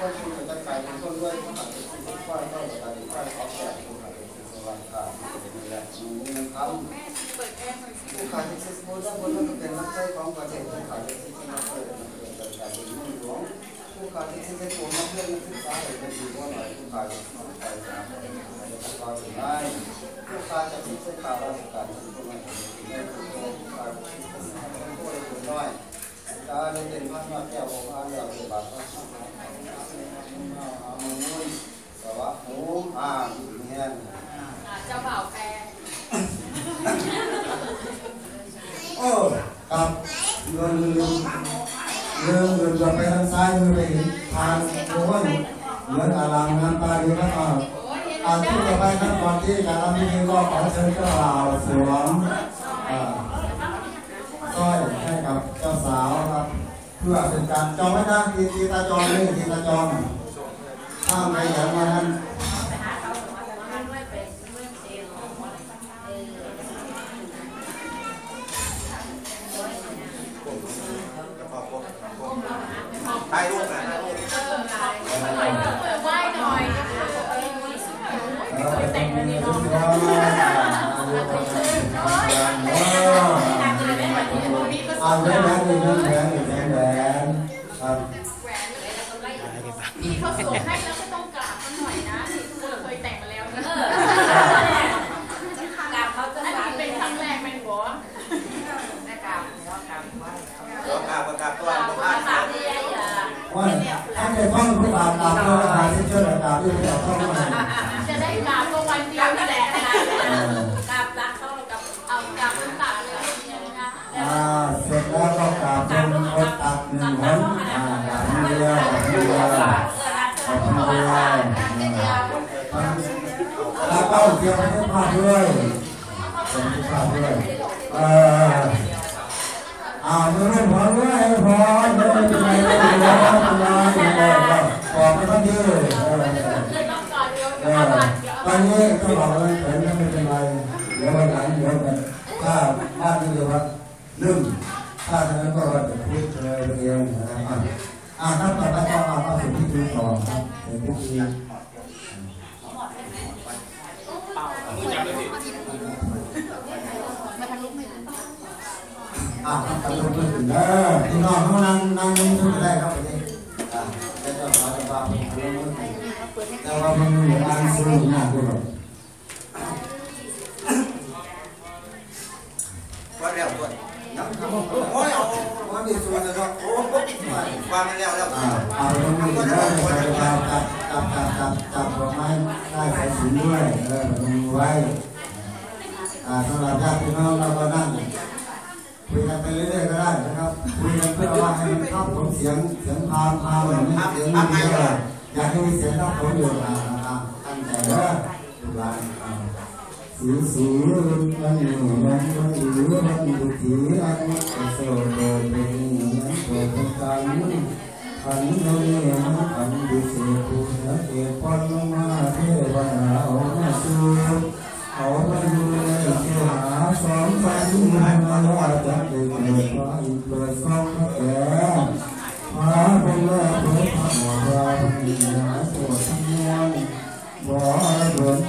ก็คุณจะกลายเป็นคนด้วยคนอาจจะเป็นคนควายก็จะกลายเป็นควายเขาแต่คุณอาจจะเป็นสวรรค์ค่ะเป็นอะไรมันมีคำผู้ขายที่ซื้อบูชาบูชาเป็นนักใจของประเทศผู้ขายที่ซื้อนักเกิดนักเกิดแต่เป็นมืองหลวงผู้ขายที่ซื้อตัวนักเรียนนักศึกษาเป็นดีกว่าหน่อยผู้ขายที่ซื้อไปจากก็ถึงได้ผู้ค้าจะคิดเส้นข่าวราชการที่ตรงนั้นในผู้ค้าที่เป็นผู้ได้ผู้น้อย การเด่นพัฒนาแก้วของอันเดียวเป็นบาทว่าอามุนสวัสดิ์หูอ่าเงี้ยเจ้าบ่าแปรโอ้ครับเงินลืมลืมลืมจะไปทางซ้ายมือไปเห็นทางโน้นเหมือนอารามน้ำตาดีแล้วก็โอ้ยเห็นที่ต่อไปครับก่อนที่การทำพิธีก็ขอเชิญเจ้าบ่าวสวมอ่า สร้อยให้กับเจ้าสาวครับ เพื่อเป็นการจองไว้นะทีทีตาจองนี่ทีตาจองถ้าไม่อย่างนั้น มีก็อ่าสนวยแหวนแหวนแหวนแหวนแหวนครับแหวนเลยแล้วก็ไล่พี่เขาสวมให้แล้วก็ต้องกราบเขาหน่อยนะนี่เคยแต่งมาแล้วนะกราบเขาจะเป็นครั้งแรกเป็นหัวนะกราบหัวกราบหัวเดี๋ยวกราบกราบตัวกราบตรงหัวท่านกราบที่ยายอะว่าถ้าในห้องผู้อาบอาบตัวอาที่เชื่ออาบที่จะเข้ามาจะได้กราบก็วันเดียวนี่แหละ แล้วก็เกี่ยวกับผ้าด้วยเป็นผ้าด้วยเอ่ออ่าไม่รู้พอด้วยพอไม่เป็นไรไม่เป็นไรไม่เป็นไรพอไม่ต้องยืดเออเลยออเดียวเอเดี๋ยวอก่อนเดี๋ยตอนนี้ก็บอกเลยเห็นไม่เป็นไรเดี๋ยววันหลังเดี๋ยวกันถ้าบ้านนี้เดี๋ยวว่าหนึ่งถ้าฉะนั้นก็จะพูดเลยเองนะครับอ่าครับต่อไปก็มาเข้าสู่พิธีต่อครับเป็นพิธี อ่าครับตำรวจมาถึงแล้วพี่น้องเขานั่งนั่งนิ่งๆได้ครับไปดิอ่าแล้วก็ขอจะว่าเป็นเรื่องมือแต่ว่ามันมีอ่านซื้อหน้าด้วยว่าแล้วตัวน้ำโอ้ยเอาวันนี้ส่วนจะโอ้โหวางแล้วแล้วอ่าเอาตรงนี้ได้ใส่จับจับจับจับจับจับดอกไม้ได้ใส่ถุงด้วยเออลงไว้อ่าสำหรับญาติพี่น้องเราก็นั่ง คุยกันไปเรื่อยๆก็ได้นะครับคุยกันเพื่อว่าให้มันเอบาผลเสียงเสียงพามพามหรือไเสียงนี้ก็ได้อยากให้มีเสียงเอบาผลอยู่นะตั้งใจว่าดูแลสูสีรุนกันหนึ่งนั่นวันอีวันอีทีอันก็โสดเป็นนั้นโสดกันขันโนเนขันดิเสกุนเอปันมาเทวนาโอมาสูเอามา องสามสมัห้าหกเจ็ดแปดเก้าสิบเอ็ดสองสิบสามพระพุทธเจ้าพระธรรมพระสงฆ์พระสงฆ์